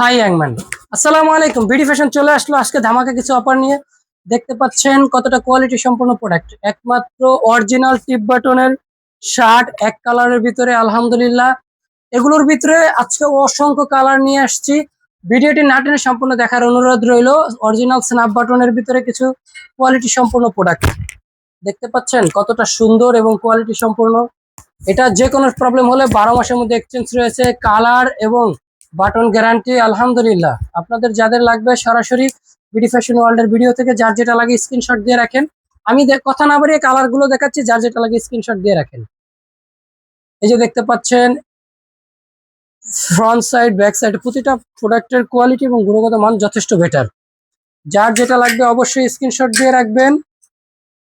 High ইয়াংম্যান আসসালামু আলাইকুম BD fashion চলে আসলো। আজকে ধামাকা কিছু অফার নিয়ে। দেখতে পাচ্ছেন কতটা কোয়ালিটি সম্পন্ন প্রোডাক্ট একমাত্র অরিজিনাল টিপ বাটনের শার্ট এক কালারের ভিতরে, আলহামদুলিল্লাহ। এগুলোর ভিতরে আজকে অসংখ্য কালার নিয়ে আসছি। ভিডিওটি না টেনে সম্পূর্ণ দেখার অনুরোধ রইল। অরিজিনাল স্ন্যাপ বাটনের ভিতরে কিছু কোয়ালিটি সম্পূর্ণ প্রোডাক্ট দেখতে পাচ্ছেন কতটা সুন্দর এবং কোয়ালিটি সম্পূর্ণ এটা যে কোনো প্রবলেম হলে বারো মাসের মধ্যে এক্সচেঞ্জ রয়েছে। কালার এবং বাটন গ্যারান্টি, আলহামদুলিল্লাহ। আপনাদের যাদের লাগবে সরাসরি বিডি ফ্যাশন ওয়ার্ল্ডের ভিডিও থেকে, যার যেটা লাগে স্ক্রিনশট দিয়ে রাখেন। আমি কথা না বাড়িয়ে কালারগুলো দেখাচ্ছি, যার যেটা লাগে স্ক্রিনশট দিয়ে রাখেন। এই যে দেখতে পাচ্ছেন ফ্রন্ট সাইড ব্যাক সাইড প্রতিটা প্রোডাক্টের কোয়ালিটি এবং গুণগত মান যথেষ্ট বেটার যার যেটা লাগবে অবশ্যই স্ক্রিনশট দিয়ে রাখবেন।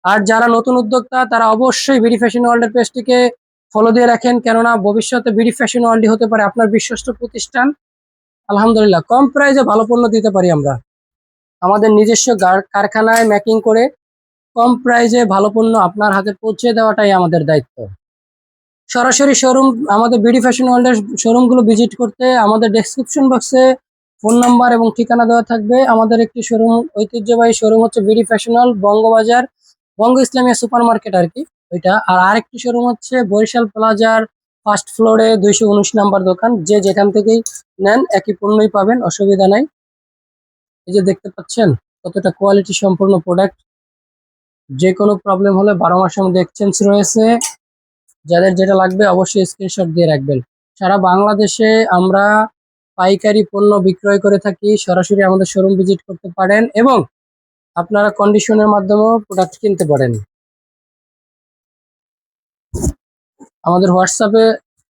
আর যারা নতুন উদ্যোক্তা, তারা অবশ্যই বিডি ফ্যাশন ওয়ার্ল্ডের পেজটিকে ফলো দিয়ে রাখেন, কেননা ভবিষ্যতে বিডি ফ্যাশন ওয়ার্ল্ডই হতে পারে আপনার বিশ্বস্ত প্রতিষ্ঠান। আলহামদুলিল্লাহ, কম প্রাইসে ভালো পণ্য দিতে পারি আমরা। আমাদের নিজস্ব কারখানায় ম্যাকিং করে কম প্রাইসে ভালো পণ্য আপনার হাতে পৌঁছে দেওয়াটাই আমাদের দায়িত্ব। সরাসরি শোরুম আমাদের বিডি ফ্যাশন ওয়ার্ল্ডের শোরুমগুলো ভিজিট করতে আমাদের ডেসক্রিপশন বক্সে ফোন নাম্বার এবং ঠিকানা দেওয়া থাকবে। আমাদের একটি শোরুম ঐতিহ্যবাহী শোরুম হচ্ছে বিডি ফ্যাশনাল বঙ্গবাজার, বঙ্গ ইসলামিয়া সুপার মার্কেট আর কি। ওইটা। আর আরেকটি শোরুম হচ্ছে বরিশাল প্লাজার ফার্স্ট ফ্লোরে দুইশো উনিশ নাম্বার দোকান। যে যেখান থেকেই নেন একই পণ্যই পাবেন, অসুবিধা নাই। এই যে দেখতে পাচ্ছেন, কতটা কোয়ালিটি সম্পূর্ণ প্রোডাক্ট যে কোনো প্রবলেম হলে বারো মাসের মধ্যে এক্সচেঞ্জ রয়েছে। যাদের যেটা লাগবে অবশ্যই স্ক্রিনশট দিয়ে রাখবেন। সারা বাংলাদেশে আমরা পাইকারি পণ্য বিক্রয় করে থাকি। সরাসরি আমাদের শোরুম ভিজিট করতে পারেন এবং আপনারা কন্ডিশনের মাধ্যমেও প্রোডাক্ট কিনতে পারেন। আমাদের হোয়াটসঅ্যাপে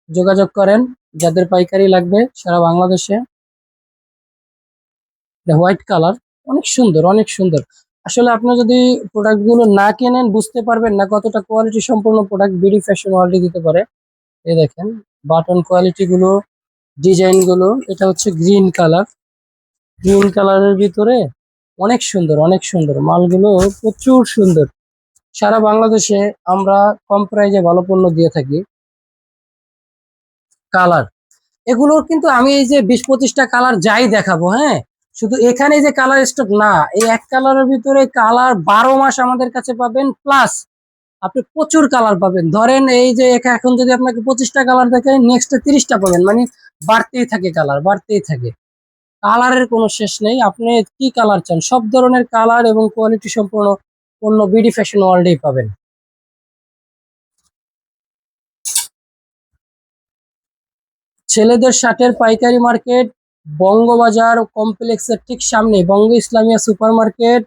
যোগাযোগ করেন, যাদের পাইকারি লাগবে সারা বাংলাদেশে। হোয়াইট কালার অনেক সুন্দর অনেক সুন্দর। আসলে আপনি যদি প্রোডাক্টগুলো না কেনেন, বুঝতে পারবেন না কতটা কোয়ালিটি সম্পূর্ণ প্রোডাক্ট বিডি ফ্যাশন ওয়ার্ল্ডে দিতে পারে। এই দেখেন বাটন কোয়ালিটি গুলো ডিজাইনগুলো, এটা হচ্ছে গ্রিন কালার গ্রিন কালারের ভিতরে অনেক সুন্দর অনেক সুন্দর। মালগুলো প্রচুর সুন্দর। সারা বাংলাদেশে আমরা কম প্রাইজে ভালো পণ্য দিয়ে থাকি। কালার। এগুলোর কিন্তু আমি এই যে বিশ পঁচিশটা কালার যাই দেখাবো হ্যাঁ? শুধু এখানে যে কালার স্টক না, এই এক কালারের ভিতরে কালার বারো মাস আমাদের কাছে পাবেন প্লাস আপনি প্রচুর কালার পাবেন। ধরেন এই যে এখা- এখন যদি আপনাকে পঁচিশটা কালার দেখে নেক্সট তিরিশটা পাবেন। মানে বাড়তেই থাকে কালার, বাড়তেই থাকে। কালারের কোনো শেষ নেই। আপনি কি কালার চান? সব ধরনের কালার এবং কোয়ালিটি সম্পূর্ণ পণ্য বিডি ফ্যাশন ওয়ার্ল্ডেই পাবেন। ছেলেদের শার্টের পাইকারি মার্কেট, বঙ্গবাজার কমপ্লেক্সের ঠিক সামনে বঙ্গ ইসলামিয়া সুপার মার্কেট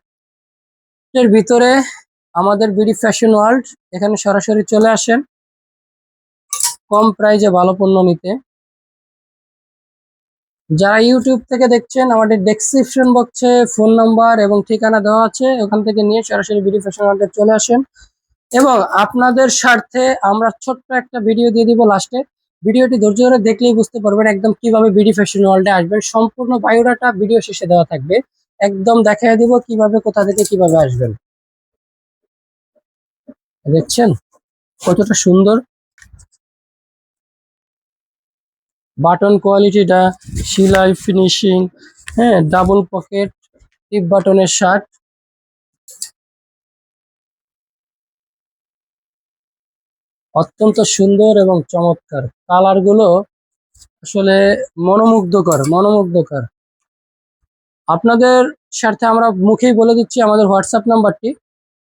এর ভিতরে আমাদের বিডি ফ্যাশন ওয়ার্ল্ড, এখানে সরাসরি চলে আসেন। কম প্রাইজে ভালো পণ্য নিতে। যারা ইউটিউব থেকে দেখছেন, আমাদের ডেসক্রিপশন বক্সে ফোন নাম্বার এবং ঠিকানা দেওয়া আছে, ওখান থেকে নিয়ে সরাসরি বিডি ফ্যাশন ওয়ার্ল্ডে চলে আসেন। এবং আপনাদের স্বার্থে আমরা ছোট্ট একটা ভিডিও দিয়ে দিব লাস্টে ভিডিওটি ধৈর্য ধরে দেখলেই বুঝতে পারবেন একদম কীভাবে বিডি ফ্যাশন ওয়ার্ল্ডে আসবেন। সম্পূর্ণ বায়োডাটা ভিডিও শেষে দেওয়া থাকবে। একদম দেখাই দিব কীভাবে, কোথা থেকে কীভাবে আসবেন। দেখছেন? কতটা সুন্দর। বাটন কোয়ালিটিটা সিলাই ফিনিশিং হ্যাঁ ডাবল পকেট টিপ বাটনের শার্ট অত্যন্ত সুন্দর এবং চমৎকার। কালারগুলো আসলে মনোমুগ্ধকর মনোমুগ্ধকর। আপনাদের স্বার্থে আমরা মুখেই বলে দিচ্ছি আমাদের হোয়াটসঅ্যাপ নাম্বারটি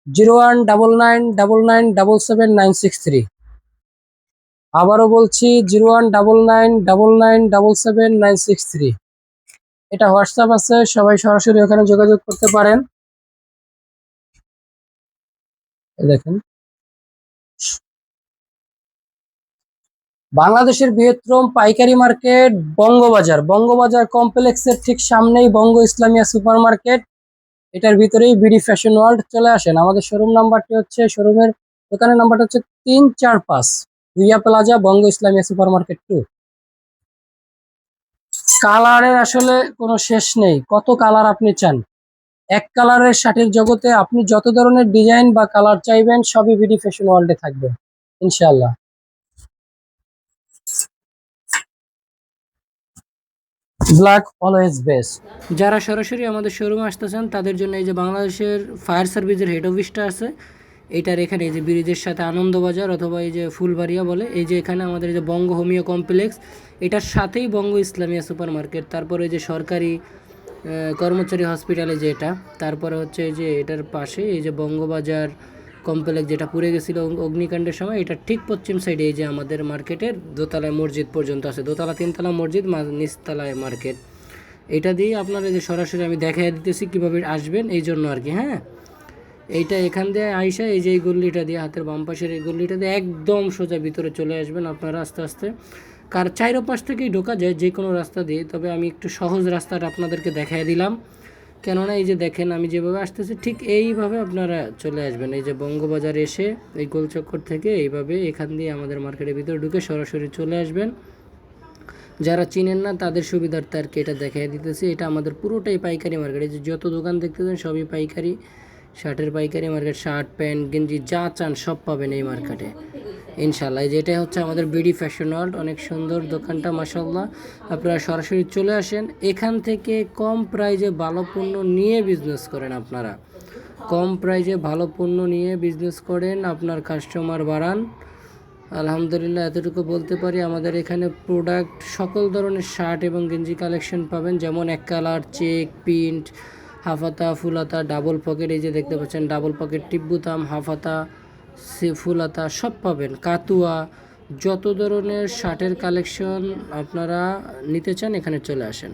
zero one double nine double nine double seven nine six three আবারও বলছি zero one double nine double nine double seven nine six three. এটা হোয়াটসঅ্যাপ আছে, সবাই সরাসরি ওখানে যোগাযোগ করতে পারেন। দেখেন। বাংলাদেশের বৃহত্তম পাইকারি মার্কেট বঙ্গবাজার। বঙ্গবাজার কমপ্লেক্সের ঠিক সামনেই বঙ্গ ইসলামিয়া সুপার মার্কেট এটার ভিতরেই বিডি ফ্যাশন ওয়ার্ল্ড চলে আসেন। আমাদের শোরুম নাম্বারটি হচ্ছে, শোরুমের দোকানের নাম্বারটা হচ্ছে তিন চার পাঁচ। Riya plaza, Banga Islamia super market two কালারের আসলে কোনো শেষ নেই। কত কালার আপনি চান? এক কালারের শার্টের জগতে আপনি যত ধরনের ডিজাইন বা কালার চাইবেন, সবই বিডি ফ্যাশন ওয়ার্ল্ডে থাকবে ইনশাল্লাহ ব্ল্যাক অলওয়েজ বেস্ট যারা সরাসরি আমাদের শোরুমে আসতেছেন তাদের জন্য এই যে বাংলাদেশের ফায়ার সার্ভিসের হেড অফিসটা আছে এটার এখানে এই যে ব্রিজের সাথে আনন্দবাজার অথবা এই যে ফুলবাড়িয়া বলে, এই যে এখানে আমাদের এই যে বঙ্গ হোমিও কমপ্লেক্স, এটার সাথেই বঙ্গ ইসলামিয়া সুপার মার্কেট তারপরে যে সরকারি কর্মচারী হসপিটালে যে এটা তারপরে হচ্ছে এই যে এটার পাশে এই যে বঙ্গবাজার কমপ্লেক্স যেটা পুড়ে গেছিল অগ্নিকাণ্ডের সময়, এটা ঠিক পশ্চিম সাইডে এই যে আমাদের মার্কেটের দোতলায় মসজিদ পর্যন্ত আছে, দোতলা তিনতলা মসজিদ নিচতলায় মার্কেট। এটা দিয়ে আপনারা যে সরাসরি আমি দেখাই দিতেছি কীভাবে আসবেন, এই জন্য আর কি হ্যাঁ? এইটা এখান দিয়ে আইসা এই যে এই গল্লিটা দিয়ে হাতের বাম পাশের এই গল্লিটা দিয়ে একদম সোজা ভিতরে চলে আসবেন আপনারা আস্তে আস্তে। কার চাইরো পাশ থেকেই ঢোকা যায় যে কোনো রাস্তা দিয়ে, তবে আমি একটু সহজ রাস্তাটা আপনাদেরকে দেখাই দিলাম। কেননা এই যে দেখেন আমি যেভাবে আসতেছি, ঠিক এইভাবে আপনারা চলে আসবেন। এই যে বঙ্গবাজার এসে এই গোলচক্কর থেকে এইভাবে এখান দিয়ে আমাদের মার্কেটের ভিতরে ঢুকে সরাসরি চলে আসবেন। যারা চিনেন না, তাদের সুবিধার্থে আর কি এটা দেখাই দিতেছি। এটা আমাদের পুরোটাই পাইকারি মার্কেট। এই যে যত দোকান দেখতেছেন সবই পাইকারি। শার্টের পাইকারি মার্কেট শার্ট, প্যান্ট, গেঞ্জি, যা চান সব পাবেন এই মার্কেটে ইনশাল্লাহ যেটা হচ্ছে আমাদের বিডি ফ্যাশন ওয়ার্ল্ড অনেক সুন্দর দোকানটা মাসাল্লাহ আপনারা সরাসরি চলে আসেন, এখান থেকে কম প্রাইজে ভালো পণ্য নিয়ে বিজনেস করেন আপনারা। কম প্রাইজে ভালো পণ্য নিয়ে বিজনেস করেন আপনার কাস্টমার বাড়ান। আলহামদুলিল্লাহ, এতটুকু বলতে পারি, আমাদের এখানে প্রোডাক্ট সকল ধরনের শার্ট এবং গেঞ্জি কালেকশন পাবেন, যেমন এক কালার চেক প্রিন্ট হাফাতা, ফুলাতা, ডাবল পকেট, এই যে দেখতে পাচ্ছেন, ডাবল পকেট, টিব্বুতাম, হাফাতা, সে ফুলাতা সব পাবেন। কাতুয়া, যত ধরনের শার্টের কালেকশন আপনারা নিতে চান, এখানে চলে আসেন।